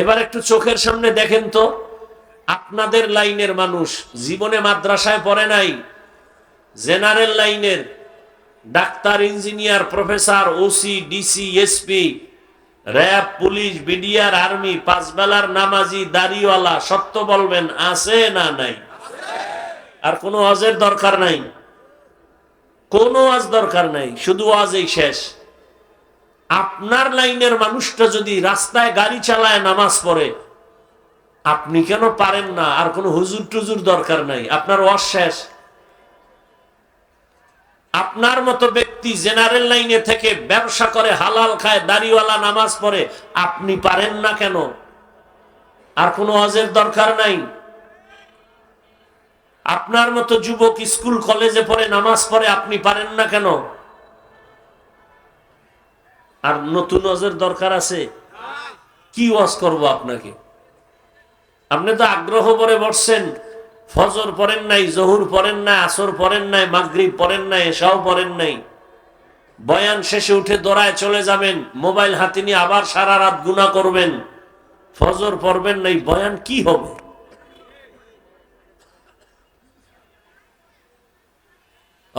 এবার একটু চোখের সামনে দেখেন তো, আপনাদের লাইনের মানুষ জীবনে মাদ্রাসায় পড়ে নাই, জেনারেল লাইনের doctor, engineer, professor OC DC SP RAB, police, BDR, army, পাঁচবেলার নামাজি, দাড়িওয়ালা, সত্য বলবেন, আছে না নাই? আর কোনো অজের দরকার নাই? কোনো আজ দরকার নাই, শুধু আজই শেষ। আপনার লাইনের মানুষটা যদি রাস্তায় গাড়ি চালায়, নামাজ পড়ে, আপনি কেন পারেন না? আর কোনো হুজুর টুজুর দরকার নাই। আপনার ওয়াজ শেষ। আপনার মতো ব্যক্তি জেনারেল লাইনে থেকে ব্যবসা করে, হালাল খায়, দাড়িওয়ালা, নামাজ পড়ে, আপনি পারেন না কেন? আর কোনো অজের দরকার নাই? আপনার মতো যুবক স্কুল, কলেজে পড়ে, নামাজ পড়ে, আপনি পারেন না কেন? আর নতুন অজের দরকার আছে? কি ওয়াজ করব আপনাকে? আপনি তো আগ্রহ করে বসছেন। ফজর পড়েন নাই, জহুর পড়েন নাই, আসর পড়েন নাই, মাগরিব পড়েন নাই এসাও পড়েন নাই। বয়ান শেষে উঠে দৌড়ায় চলে যাবেন। মোবাইল হাতে নিয়ে আবার সারা রাত গুণা করবেন। ফজর পড়বেন নাই, বয়ান কি হবে?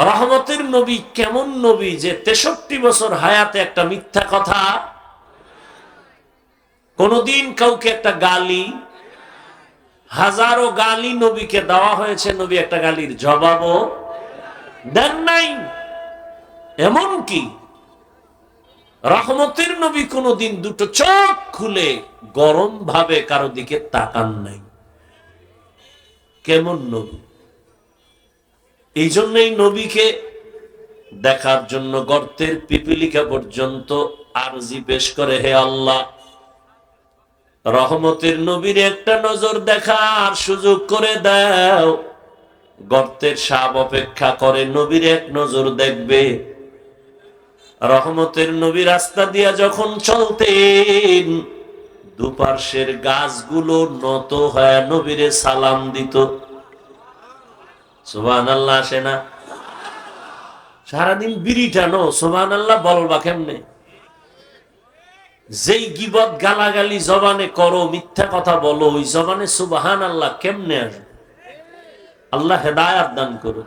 রহমতের নবী কেমন নবী যে তেষট্টি বছর হায়াতে একটা মিথ্যা কথা, কোনদিন কাউকে একটা গালি, হাজারো গালি নবীকে দেওয়া হয়েছে, নবী একটা গালির জবাবও দেন নাই। এমন কি? রহমতের নবী কোনদিন দুটো চোখ খুলে গরম ভাবে কারও দিকে তাকান নাই। কেমন নবী? এই জন্যই নবীকে দেখার জন্য গর্তের পিপিলিকা পর্যন্ত আরজি পেশ করে, হে আল্লাহ। রহমতের নবীর একটা নজর দেখার সুযোগ করে দাও। গর্তের সাপ অপেক্ষা করে নবীর এক নজর দেখবে। রহমতের নবী রাস্তা দিয়া যখন চলতেন, দুপার্শ্বের গাছগুলো নত হয়ে নবীরে সালাম দিত। আল্লাহ আসে না। সারাদিন আল্লাহ বলবা কেমনে? যেই গিবত গালাগালি জবানে করো, মিথ্যা কথা বলো, ওই জবানে সুবাহান আল্লাহ কেমনে আসবে? আল্লাহ হেদায়াত দান করো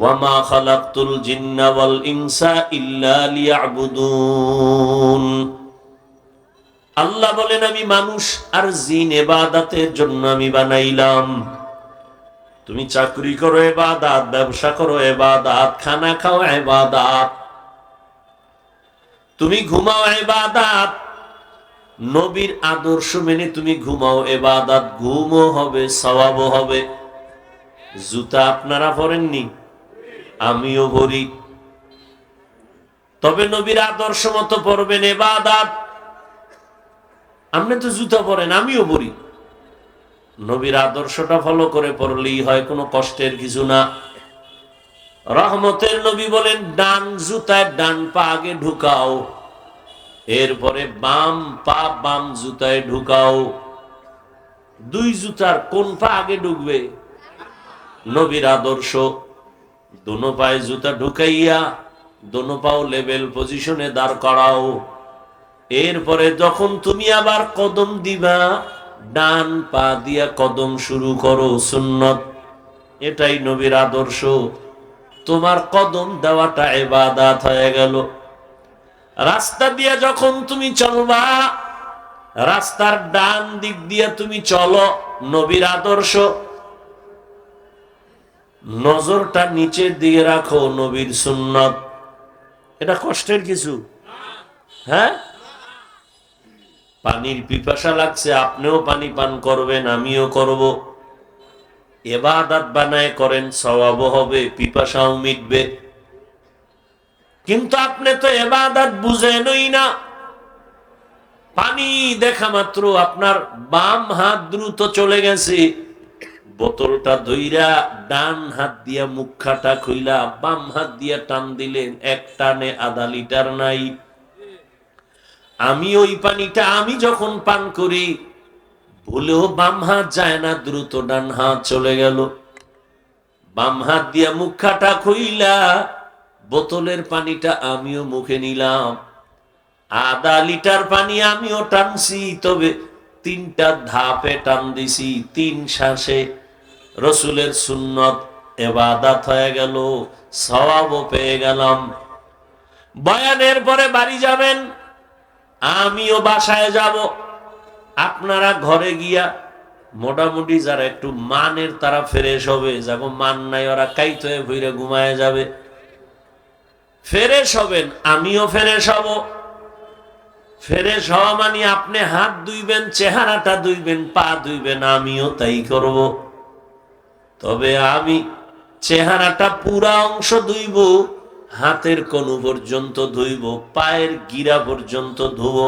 ওয়ামা খালাকতুল জিন্না ওয়াল ইনসা ইল্লা লিয়াবুদুন। আল্লাহ বলেন, আমি মানুষ আর জিন এবাদাতের জন্য আমি বানাইলাম। তুমি চাকরি করো এবাদাত, ব্যবসা করো এবাদাত, খানা খাও এবাদাত। তুমি ঘুমাও এবাদাত। নবীর আদর্শ মেনে তুমি ঘুমাও এবাদাত। ঘুমও হবে, সওয়াবও হবে। জুতা আপনারা পরেননি? আমিও ভরি তবে নবীর আদর্শ মতো পরবেন এবাদাত। আপনি তো জুতা পরেন, আমিও পরি। নবীর আদর্শটা ফলো করে পড়লেই হয়, কোনো কষ্টের কিছু না। রহমতের নবী বলেন, ডান জুতায় ডান পা আগে ঢুকাও, এরপরে বাম পা বাম জুতায় ঢুকাও। দুই জুতার কোন পা আগে ঢুকবে? নবীর আদর্শ, দোনো পায়ে জুতা ঢুকাইয়া দোনো পাও লেভেল পজিশনে দাঁড় করাও। এরপরে যখন তুমি আবার কদম দিবা ডান পা দিয়া কদম শুরু করো, সুন্নত। এটাই নবীর আদর্শ। তোমার কদম দেওয়াটা এবাদাত হয়ে গেল। রাস্তা দিয়া যখন তুমি চলবা, রাস্তার ডান দিক দিয়ে তুমি চলো, নবীর আদর্শ। নজরটা নিচের দিকে রাখো, নবীর সুন্নত। এটা কষ্টের কিছু। হ্যাঁ? পানির পিপাসা লাগছে, আপনিও পানি পান করবেন, আমিও করব। এবাদাত বানায় করেন সওয়াব হবে, পিপাসাও মিটবে। কিন্তু আপনি তো এবাদাত বুঝেনই না। পানি দেখা মাত্র আপনার বাম হাত দ্রুত চলে গেছে। বোতলটা ধইরা ডান হাত দিয়া মুখাটা খুইলা বাম হাত দিয়া টান দিলেন, এক টানে আধা লিটার নাই। আমি ওই পানিটা আমি যখন পান করি ভুলেও বাম হাত যায় না, দ্রুত ডান হাত চলে গেল। বাম হাত দিয়া মুখ মুখাটা খুইলা, বোতলের পানিটা আমিও মুখে নিলাম। আধা লিটার পানি আমিও টানছি, তবে তিনটা ধাপে টান দিছি, তিন শ্বাসে রসুলের সুন্নত এবাদাত হয়ে গেল, সওয়াবও পেয়ে গেলাম। বয়ানের পরে বাড়ি যাবেন আমিও বাসায় যাব। আপনারা ঘরে গিয়া মোটামুটি যারা একটু মানের তারা ফ্রেশ হবে। যখন মান নাই ওরা কাইত ভুইরে ঘুমায় যাবে। ফেরেশ হবেন, আমিও ফেরেশ হব। ফেরেশ হওয়া মানে আপনি হাত ধুইবেন, চেহারাটা ধুইবেন, পা ধুইবেন, আমিও তাই করব। তবে আমি চেহারাটা পুরা অংশ ধুইব। হাতের কনু পর্যন্ত ধুইব, পায়ের গিরা পর্যন্ত ধুব।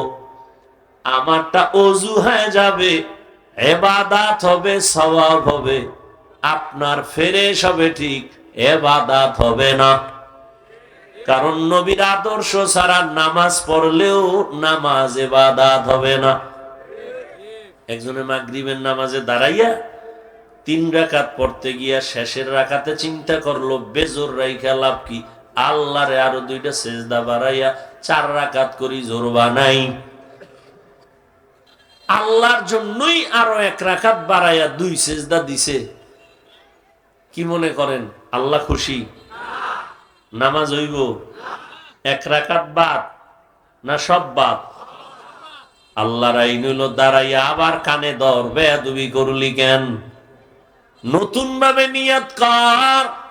আমারটা অজু হয়ে যাবে, এবাদাত হবে, সওয়াব হবে। আপনার ফেরেশ হবে ঠিক, এবাদাত হবে না। কারণ নবীর আদর্শ ছাড়া নামাজ পড়লেও নামাজ এবাদাত হবে না। একজনে মাগরিবের নামাজে দাঁড়াইয়া তিন রাকাত পড়তে গিয়া শেষের রাকাতে চিন্তা করল, বেজোর রাইখা লাভ কি? আল্লাহরে আরও দুইটা সেজদা বাড়াইয়া চার রাকাত করি জোরবা নাই আল্লাহর জন্যই আরও এক রাকাত বাড়াইয়া দুই সেজদা দিছে। কি মনে করেন? আল্লাহ খুশি? নামাজ হইব? এক রাকাত বাদ না সব বাদ? আল্লাহর আইন হইল দাঁড়াইয়া আবার কানে দর বেয়া বেয়াদুবি করলি কেন? নতুন ভাবে নিয়ত কর।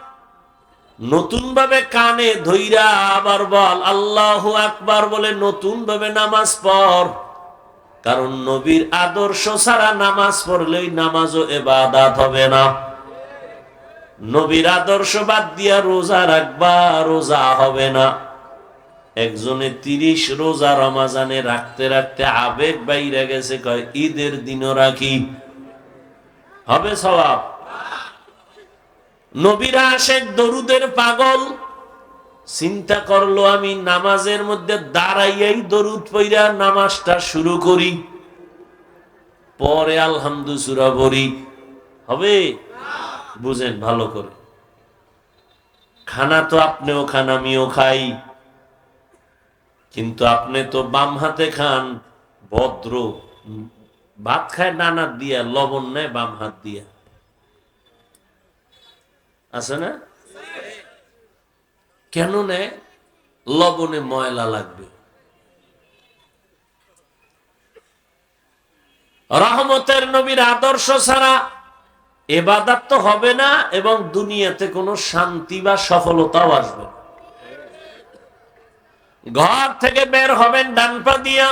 নতুন ভাবে কানে ধইরা আবার বল, আল্লাহ আকবার বলে নতুন ভাবে নামাজ পড়। কারণ নবীর আদর্শ ছাড়া নামাজ পড়লেই নামাজও এবাদাত হবে না। নবীর আদর্শ বাদ দিয়া রোজা রাখবা, রোজা হবে না। একজনে তিরিশ রোজা রমাজানে রাখতে রাখতে আবেগ বাইরে গেছে, কয়, ঈদের দিনও রাখি। হবে সবাব নবীরা আসে দরুদের পাগল। চিন্তা করল আমি নামাজের মধ্যে দাঁড়াইয়াই দরুদ পইরা নামাজটা শুরু করি। পরে আলহামদু সুরা বরি হবে? বুঝেন ভালো করে। খানা তো আপনিও খান, আমিও খাই। কিন্তু আপনি তো বাম হাতে খান, ভদ্র। ভাত খায় ডানার দিয়া, লবণ নেয় বাম হাত দিয়া। আছে না? কেন নেয় লবণে ময়লা লাগবে। রহমতের নবীর আদর্শ ছাড়া এবাদাত তো হবে না এবং দুনিয়াতে কোনো শান্তি বা সফলতাও আসবে ঘর থেকে বের হবেন, ডান পা দিয়া।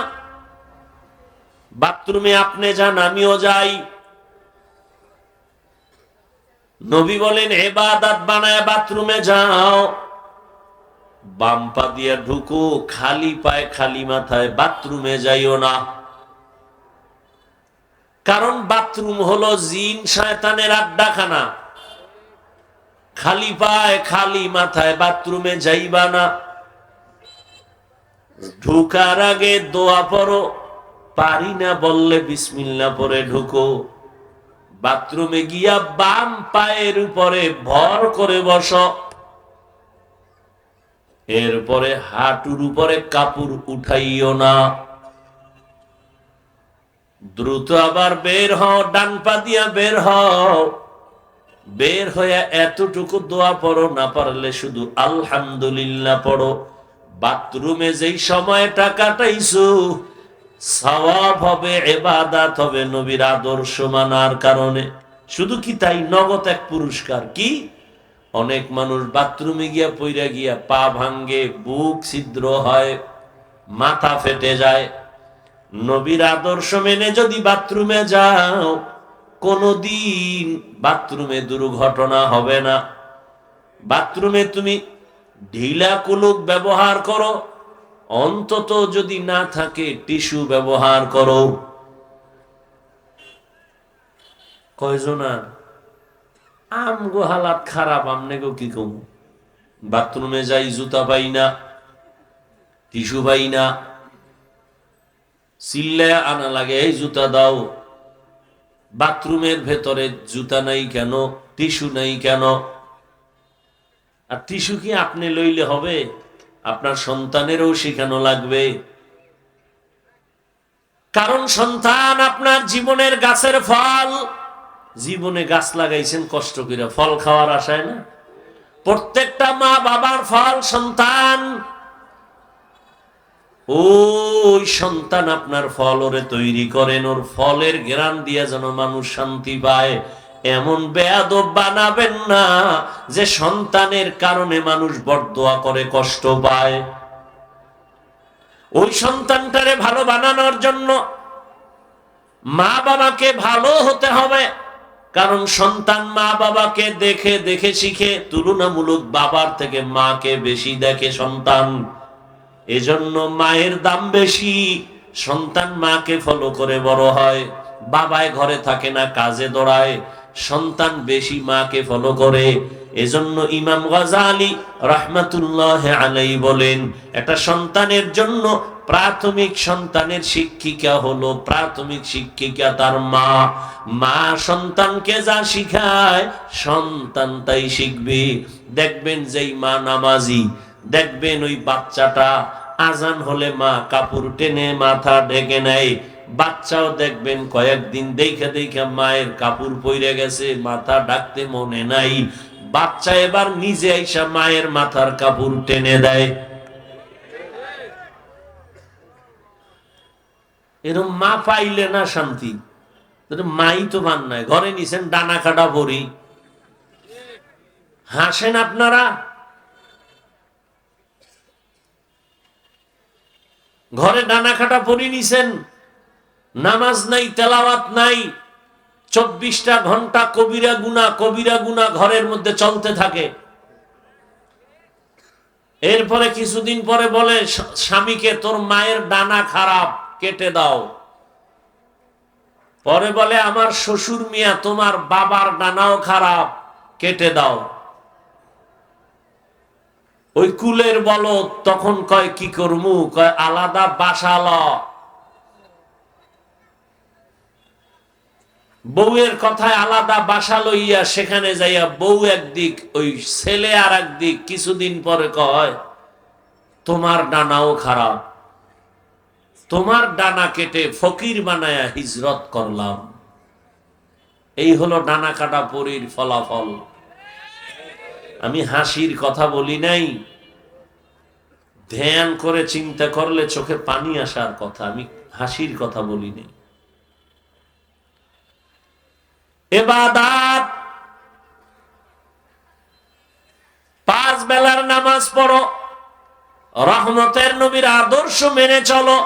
বাথরুমে আপনি যান, আমিও যাই। নবী বলেন, এবাদাত বানায় বাথরুমে যাও। বাম পা দিয়া ঢুকো, খালি পায়ে খালি মাথায় বাথরুমে যাইও না। কারণ বাথরুম হলো জিন, শয়তানের আড্ডাখানা। খালি পায় খালি মাথায় বাথরুমে যাইবা না। ঢুকার আগে দোয়া পড়ো, পারি না বললে বিসমিল্লা পরে ঢুকো। বাথরুমে গিয়া বাম পায়ের উপরে ভর করে বস। এরপরে হাঁটুর উপরে কাপড় উঠাইও না। দ্রুত আবার বের হও, ডান পা দিয়া বের হও। বের হয়ে এতটুকু দোয়া পড়ো, না পারলে শুধু আলহামদুলিল্লাহ পড়ো। বাথরুমে যেই সময়টা কাটাইছো সওয়াব হবে এবাদাত হবে নবীর আদর্শ মানার কারণে। শুধু কি তাই? নগদ এক পুরস্কার কি? অনেক মানুষ বাথরুমে গিয়া পইরা গিয়া পা ভাঙ্গে, বুক ছিদ্র হয়, মাথা ফেটে যায়। নবীর আদর্শ মেনে যদি বাথরুমে যাও, কোনদিন বাথরুমে দুর্ঘটনা হবে না। বাথরুমে তুমি ঢিলা কুলুক ব্যবহার করো অন্তত যদি না থাকে, টিস্যু ব্যবহার করো। কয়জনার আমগো হালাত খারাপ, আমনে গো কি কম? বাথরুমে যাই, জুতা পাই না, টিস্যু পাই না। চিল্লায় আনা লাগে, এই জুতা দাও। বাথরুমের ভেতরে জুতা নাই কেন, টিস্যু নাই কেন? আর টিস্যু কি আপনি লইলে হবে? আপনার সন্তানেরও শেখানো লাগবে। কারণ সন্তান আপনার জীবনের গাছের ফল। জীবনে গাছ লাগাইছেন, কষ্ট করে ফল খাওয়ার আশায় না। প্রত্যেকটা মা বাবার ফল সন্তান। ওই সন্তান আপনার ফল ওরে তৈরি করেন, ওর ফলের গ্রান দিয়ে যেন মানুষ শান্তি পায়। এমন বেয়াদব বানাবেন না যে সন্তানের কারণে মানুষ বরদোয়া করে কষ্ট পায়। ওই সন্তানটারে ভালো বানানোর জন্য মা বাবাকে ভালো হতে হবে, কারণ সন্তান মা বাবাকে দেখে দেখে শিখে তুলনামূলক বাবার থেকে মাকে বেশি দেখে সন্তান। এজন্য মায়ের দাম বেশি, সন্তান মাকে ফলো করে বড় হয়। বাবায় ঘরে থাকে না, কাজে দৌড়ায়। সন্তান বেশি মাকে ফলো করে। এজন্য ইমাম গজালি রহমাতুল্লাহ আলাই বলেন, একটা সন্তানের জন্য প্রাথমিক সন্তানের শিক্ষিকা হলো প্রাথমিক শিক্ষিকা তার মা। মা সন্তানকে যা শিখায়, সন্তান তাই শিখবে। দেখবেন যেই মা নামাজি, দেখবেন ওই বাচ্চাটা আজান হলে মা কাপড় টেনে মাথা ঢেকে নেয়। বাচ্চাও দেখবেন, কয়েকদিন দেখে দেখে মায়ের কাপড় পইরে গেছে, মাথা ডাকতে মনে নাই। বাচ্চা এবার নিজে আইসা মায়ের মাথার কাপড় টেনে দেয়। এরকম মা পাইলে না শান্তি। মাই তো মান নাই, ঘরে নিছেন ডানা কাটা ভরি হাসেন আপনারা? ঘরে ডানা কাটা পরি নিছেন নামাজ নাই, তেলাওয়াত নাই, চব্বিশটা ঘণ্টা কবিরা গুনা কবিরা গুনা ঘরের মধ্যে চলতে থাকে। এরপরে কিছুদিন পরে বলে, স্বামীকে, তোর মায়ের ডানা খারাপ, কেটে দাও। পরে বলে, আমার শ্বশুর মিয়া, তোমার বাবার ডানাও খারাপ, কেটে দাও। ওই কুলের বলো তখন কয়, কি করমু? কয়, আলাদা বাসা ল বউয়ের কথায় আলাদা বাসা লইয়া সেখানে যাইয়া বউ একদিক, ওই ছেলে আর একদিক কিছুদিন পরে কয়, তোমার ডানাও খারাপ। তোমার ডানা কেটে ফকির বানায়া হিজরত করলাম। এই হলো ডানা কাটা পরীর ফলাফল। আমি হাসির কথা বলি নাই। ধ্যান করে চিন্তা করলে চোখে পানি আসার কথা, আমি হাসির কথা বলি নাই। এবাদাত পাঁচ বেলার নামাজ পড়ো, রহমতের নবীর আদর্শ মেনে চলো।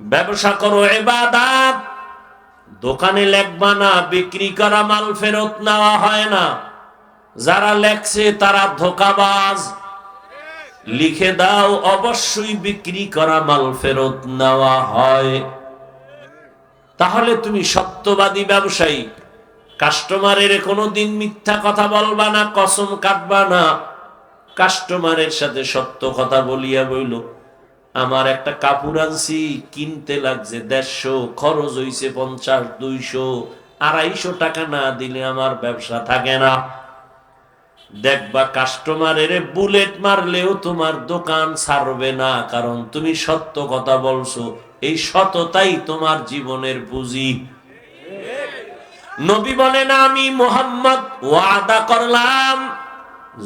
ব্যবসা করো এবাদাত দোকানে লেখবা না বিক্রি করা মাল ফেরত নেওয়া হয় না। যারা লেখছে তারা ধোকাবাজ। লিখে দাও, অবশ্যই বিক্রি করা মাল ফেরত নেওয়া হয়। তাহলে তুমি সত্যবাদী ব্যবসায়ী। কাস্টমারের কোনোদিন মিথ্যা কথা বলবা না, কসম কাটবা না। কাস্টমারের সাথে সত্য কথা বলিয়া বইল, আমার একটা কাপড় আনছি, কিনতে লাগছে দেড়শো, খরচ হইছে পঞ্চাশ, দুইশো, আড়াইশো টাকা না দিলে আমার ব্যবসা থাকে না। দেখবা কাস্টমারের বুলেট মারলেও তোমার দোকান ছাড়বে না, কারণ তুমি সত্য কথা বলছো। এই সততাই তোমার জীবনের পুঁজি। নবী বলেন, আমি মোহাম্মদ, ওয়াদা করলাম।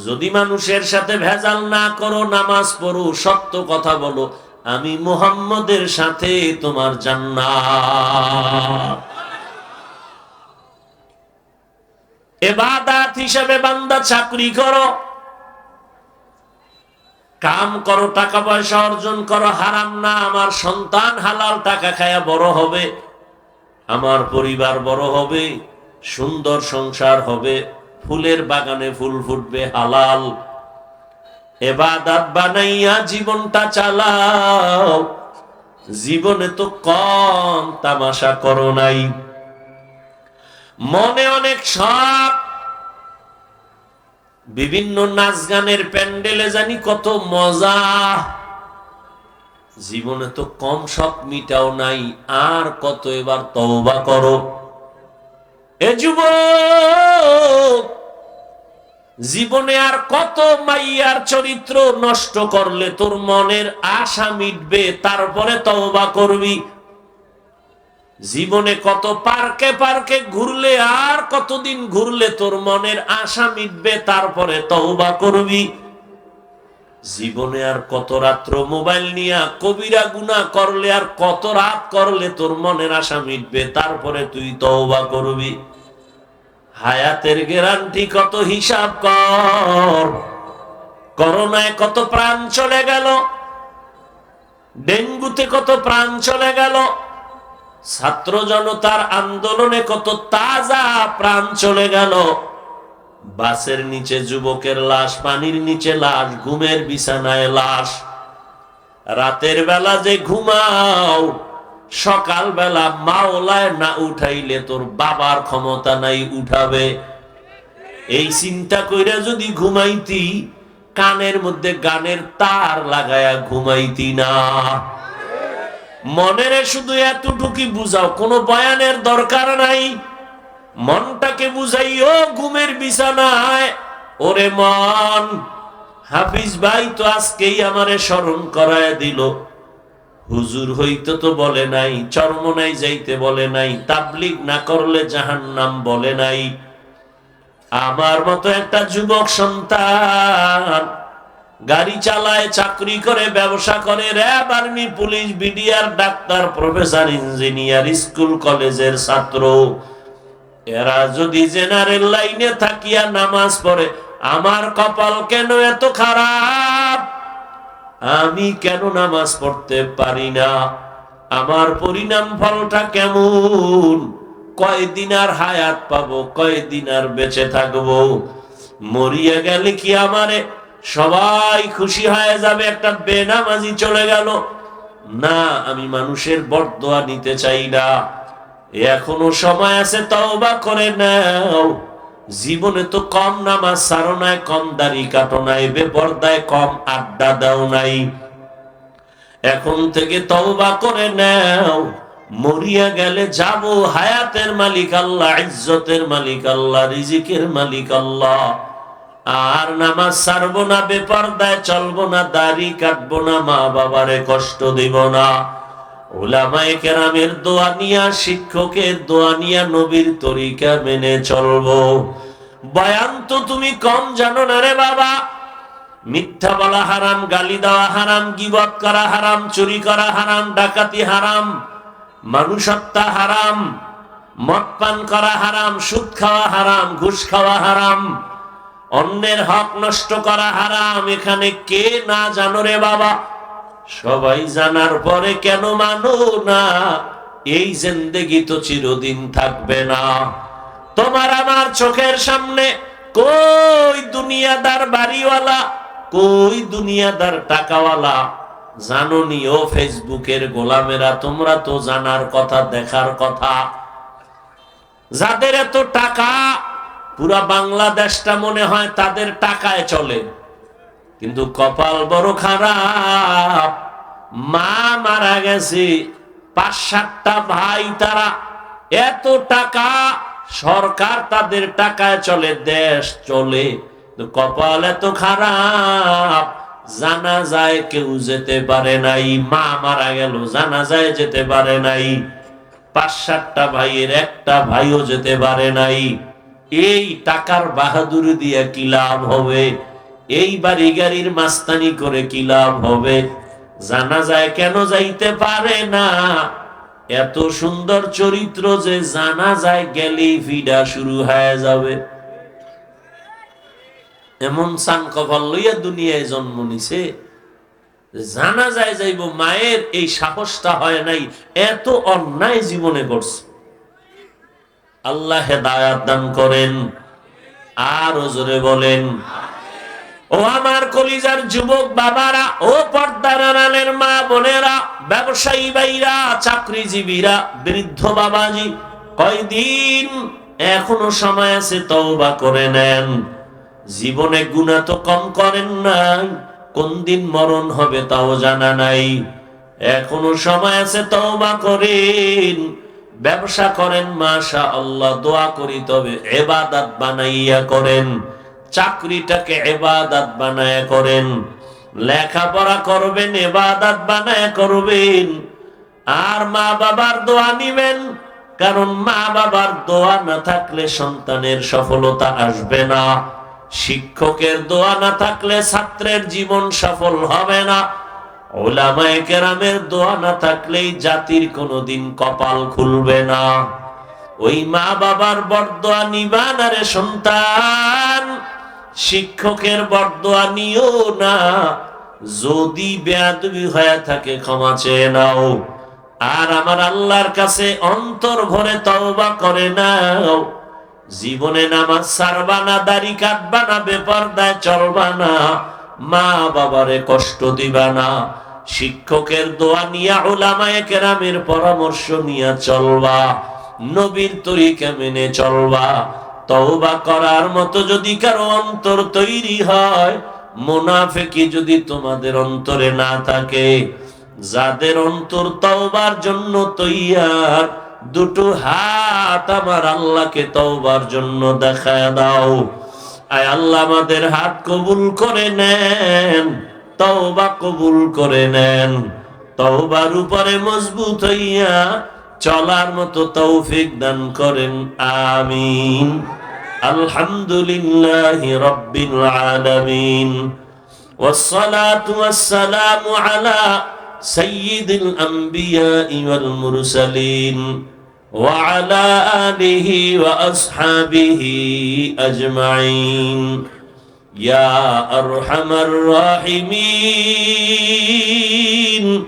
যদি মানুষের সাথে ভেজাল না করো, নামাজ পড়ো, সত্য কথা বলো, আমি মোহাম্মদের সাথে তোমার জান্নাত। হিসেবে বান্দা চাকরি করো, কাম করো, টাকা পয়সা অর্জন করো, হারাম না, আমার সন্তান হালাল, টাকা খায়া বড় হবে। আমার পরিবার বড় হবে, সুন্দর সংসার হবে, ফুলের বাগানে ফুল ফুটবে হালাল। এবাদাত বানাইয়া জীবনটা চালাও, জীবনে তো কম তামাশা করো নাই। মনে অনেক শখ বিভিন্ন নাচ গানের প্যান্ডেলে জানি কত মজা। জীবনে তো কম সব মিটাও নাই, আর কত এবার তওবা করো। এ যুবক, জীবনে আর কত মাইয়ার চরিত্র নষ্ট করলে তোর মনের আশা মিটবে, তারপরে তওবা করবি। জীবনে কত পার্কে পার্কে ঘুরলে, আর কতদিন ঘুরলে তোর মনের আশা মিটবে, তারপরে তওবা করবি। জীবনে আর কত রাত্র মোবাইল নিয়ে কবিরা গুনা করলে আর কত রাত করলে তোর মনের আশা মিটবে? তারপরে তুই তওবা করবি। হায়াতের গ্যারান্টি কত হিসাব কর। করোনায় কত প্রাণ চলে গেল। ডেঙ্গুতে কত প্রাণ চলে গেল। ছাত্র জনতার আন্দোলনে কত তাজা প্রাণ চলে গেল। বাসের নিচে যুবকের লাশ, পানির নিচে লাশ, ঘুমের বিছানায় লাশ। রাতের বেলা যে ঘুমাও সকাল বেলা মাওলায় না উঠাইলে তোর বাবার ক্ষমতা নাই, উঠাবে। এই চিন্তা কইরা যদি ঘুমাইতি, কানের মধ্যে গানের তার লাগায়া ঘুমাইতি না। মনেরে শুধু এতটুকুই বুঝাও, কোনো বয়ানের দরকার নাই। মনটাকে বুঝাইও ঘুমের বিছানায়। ওরে মন, হাফিজ ভাই তো আজকেই আমারে স্মরণ করায় দিল। হুজুর হইতে তো বলে নাই চরমনাই যাইতে বলে নাই, তাবলিগ না করলে জাহান্নাম বলে নাই। আমার মতো একটা যুবক সন্তান, গাড়ি চালায়, চাকরি করে, ব্যবসা করে, র্যাব, আর্মি, পুলিশ, বিডিআর, ডাক্তার, প্রফেসর, ইঞ্জিনিয়ার, স্কুল, কলেজের ছাত্র। এরা যদি জেনারেল লাইনে থাকিয়া নামাজ পড়ে, আমার কপাল কেন এত খারাপ? আমি কেন নামাজ পড়তে পারি না? আমার পরিণাম ফলটা কেমন? কয়দিন আর হায়াত পাবো, কয়দিন আর বেঁচে থাকব? মরিয়া গেলে কি আমারে সবাই খুশি হয়ে যাবে? একটা বেনামাজি চলে গেল। না, আমি মানুষের বরদোয়া নিতে চাই না। এখনও সময় আছে, তওবা করে নাও। জীবনে তো কম নামাজ সারো নাই কম, দাড়ি কাটো নাই বেপর্দায় কম, আড্ডা দাও নাই। এখন থেকে তওবা করে নাও। মরিয়া গেলে যাব, হায়াতের মালিক আল্লাহ, ইজ্জতের মালিক আল্লাহ, রিজিকের মালিক আল্লাহ। আর নামাজ ছাড়বো না, বেপর্দায় চলবো না, দাড়ি কাটবো না মা বাবারে কষ্ট দিব না। ওলামায়ে কেরামের দোয়া নিয়া, শিক্ষকের দোয়া নিয়া নবীর তরিকা মেনে চলবো। বয়ান তো তুমি কম জানো না রে বাবা। মিথ্যা বলা হারাম, গালি দেওয়া হারাম গিবত করা হারাম, চুরি করা হারাম, ডাকাতি হারাম মানুষ হারাম, মদ পান করা হারাম, সুদ খাওয়া হারাম, ঘুষ খাওয়া হারাম, অন্যের হক নষ্ট করা হারাম, এখানে কে না জানো রে বাবা। সবাই জানার পরে কেন মানো না? এই জিন্দেগি তো চিরদিন থাকবে না। তোমার আমার চোখের সামনে কই দুনিয়াদার বাড়িওয়ালা, কই দুনিয়াদার টাকাওয়ালা? জাননি ও ফেসবুকের গোলামেরা, তোমরা তো জানার কথা, দেখার কথা। যাদের এত টাকা, পুরা বাংলাদেশটা মনে হয় তাদের টাকায় চলে। কিন্তু কপাল বড় খারাপ। মা মারা গেছে। পাঁচ, সাতটা ভাই তারা এত টাকা সরকার তাদের টাকায় চলে, দেশ চলে। কপাল এত খারাপ, জানা যায় কেউ যেতে পারে নাই। মা মারা গেল, জানা যায় যেতে পারে নাই। পাঁচ, সাতটা ভাইয়ের একটা ভাইও যেতে পারে নাই। এই টাকার বাহাদুরি দিয়ে কি লাভ হবে? এই বাড়ি গাড়ির মাস্তানি করে কি লাভ হবে? জানা যায় কেন যাইতে পারে না। এত সুন্দর চরিত্র যে জানা যায় গেলেই ভিডা শুরু হয়ে যাবে। এমন সান কপাল লইয়া দুনিয়ায় জন্ম নিছে। জানা যায় যাইব মায়ের এই সাহসটা হয় নাই, এত অন্যায় জীবনে করছে। আল্লাহ হেদায়াত দান করেন। আর জোরে বলেন ও আমার কলিজার যুবক বাবারা, ও পর্দার আড়ালের মা বোনেরা, ব্যবসায়ী ভাইরা, চাকরিজীবীরা, বৃদ্ধ বাবাজি, কয়দিন এখনও সময় আছে তওবা করে নেন। জীবনে গুণা তো কম করেন নাই, কোন দিন মরণ হবে তাও জানা নাই। এখনও সময় আছে তওবা করেন, ব্যবসা করেন মাশা আল্লাহ দোয়া করি তবে এবাদাত বানাইয়া করেন। চাকরিটাকে এবাদাত বানায় করেন, লেখাপড়া করবেন এবাদাত বানায় করবেন। আর মা বাবার দোয়া নিবেন, কারণ মা বাবার দোয়া না থাকলে সন্তানের সফলতা আসবে না। শিক্ষকের দোয়া না থাকলে ছাত্রের জীবন সফল হবে না। ওলামায়ে কেরামের দোয়া না থাকলেই জাতির কোনোদিন কপাল খুলবে না। ওই মা বাবার বরদোয়া নিবান আরে সন্তান শিক্ষকের বরদোয়া নিও না। যদি বেয়াদবি হয়ে থাকে, ক্ষমা চেয়ে নাও। আর আমার আল্লাহর কাছে অন্তর ভরে তওবা করে নাও। জীবনে নামাজ সারবা না, দাড়ি কাটবা না, বেপরদায় চলবা না। মা বাবারে কষ্ট দিবা না। শিক্ষকের দোয়া নিয়া ওলামায়ে কেরামের পরামর্শ নিয়া চলবা। নবীর তরিকা মেনে চলবা। তওবা করার মতো যদি কারও অন্তর তৈরি হয় মুনাফেকি যদি তোমাদের অন্তরে না থাকে, যাদের অন্তর তওবার জন্য তৈয়ার, দুটো হাত আমার আল্লাহকে তওবার জন্য দেখায় দাও। আয় আল্লাহ, আমাদের হাত কবুল করে নেন, তওবা কবুল করে নেন। তওবার উপরে মজবুত হইয়া চলার মতো তৌফিক দান করেন আমিন আলহামদুলিল্লাহ রব্বিল আলামিন والصلاة والسلام على سيد الأنبياء والمرسلين وعلى آله وأصحابه أجمعين يا أرحم الراحمين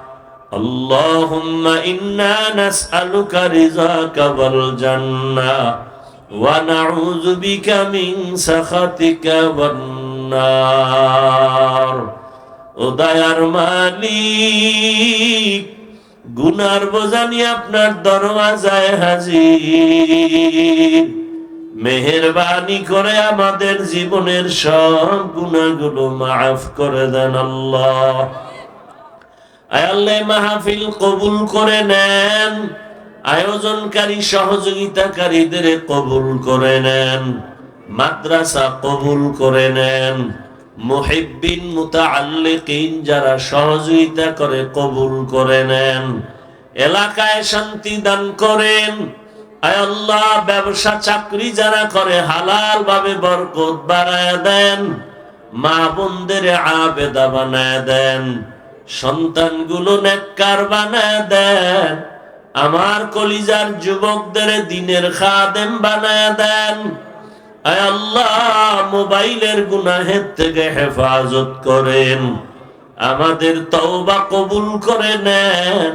اللهم إنا نسألك رضاك والجنة ونعوذ بك من سخطك والنار উদয়ার মালিক গুনার বোঝানি আপনার দরওয়াজায় হাজির মেহরবানি করে আমাদের জীবনের সব গুণাগুলো মাফ করে দেন আল্লাহ আয়াল্লাহ মাহফিল কবুল করে নেন। আয়োজনকারী, সহযোগিতাকারীদের কবুল করে নেন। মাদ্রাসা কবুল করে নেন। মুহিব্বিন, মুতাআল্লিকিন যারা সহযোগিতা করে কবুল করে নেন। এলাকায় শান্তি দান করেন। আল্লাহ ব্যবসা, চাকরি যারা করে হালাল ভাবে বরকত বাড়ায় দেন। মা বোনদের আবেদা বানায় দেন। সন্তানগুলো নেককার বানায় দেন, আমার কলিজার যুবকদের দিনের খাদেম বানায় দেন। আল্লাহ, মোবাইলের গুনাহের থেকে হেফাজত করেন, আমাদের তওবা কবুল করে নেন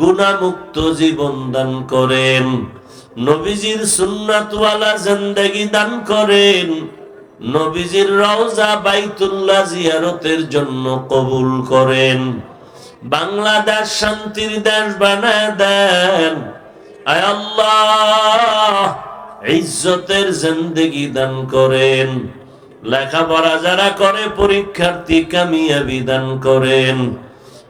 গুনামুক্ত জীবন দান করেন, নবীজির সুন্নাতওয়ালা জিন্দেগি দান করেন। নবীজির রওজা বাইতুল্লাহ জিয়ারতের জন্য কবুল করেন। বাংলাদেশ শান্তির দেশ বানায় দেন। আয় আল্লাহ, ইজ্জতের জিন্দেগি দান করেন। লেখাপড়া যারা করে, পরীক্ষার্থী কামিয়াবি দান করেন।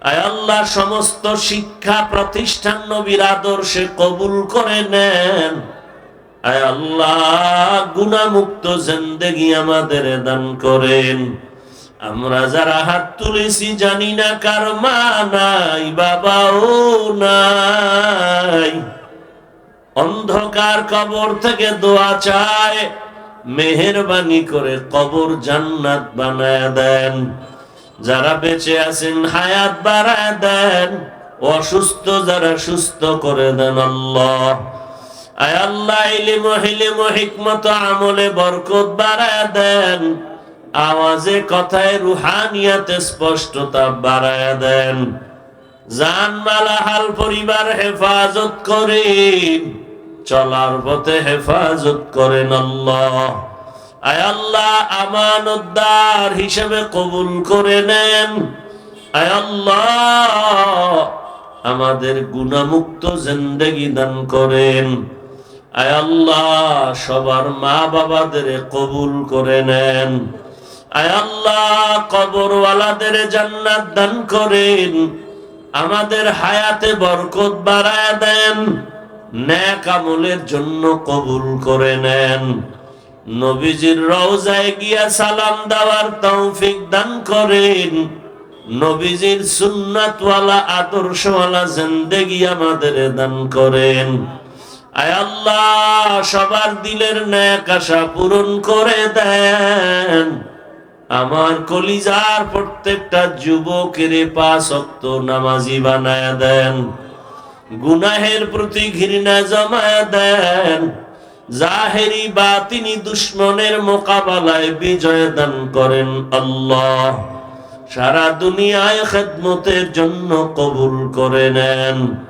আয় আল্লাহ, সমস্ত শিক্ষা প্রতিষ্ঠান নবীর আদর্শে কবুল করে নেন। আল্লাহ গুণামুক্ত জিন্দেগি আমাদের দান করেন। আমরা যারা হাত তুলেছি জানি না কার মা নাই, বাবাও নাই। অন্ধকার কবর থেকে দোয়া চায়, মেহরবানি করে কবর জান্নাত বানায় দেন। যারা বেঁচে আছেন, হায়াত বাড়ায় দেন, অসুস্থ যারা সুস্থ করে দেন আল্লাহ। আল্লাহ ইলিম হিলিম হিকমত আমলে বরকত বাড়ায় দেন। আওয়াজে কথায় রুহানিয়াতে স্পষ্টতা বাড়ায় দেন। জান মালাহাল পরিবার হেফাজত করেন চলার পথে হেফাজত করেন আল্লাহ। আয় আল্লাহ আমানতদার হিসেবে কবুল করে নেন। আয় আল্লাহ আমাদের গুণামুক্ত জিন্দেগি দান করেন। আয় আল্লাহ, সবার মা বাবাদের কবুল করে নেন। আয় আল্লাহ, কবরওয়ালাদের জান্নাত দান করেন। আমাদের হায়াতে বরকত বাড়ায় দেন। ন্যাক আমলের জন্য কবুল করে নেন। নবীজির রওজায় গিয়া সালাম দেওয়ার তৌফিক দান করেন। নবীজির সুন্নাতওয়ালা, আদর্শওয়ালা জিন্দেগি আমাদের দান করেন। আয় আল্লাহ, সবার দিলের ন্যাক আশা পূরণ করে দেন। আমার কলিজার প্রত্যেকটা যুবকের পাঁচ অক্ত নামাজি বানায় দেন। গুনাহের প্রতি ঘৃণা জমায় দেন। জাহেরি বা তিনি দুশ্মনের মোকাবেলায় বিজয় দান করেন আল্লাহ। সারা দুনিয়ায় খেদমতের জন্য কবুল করে নেন।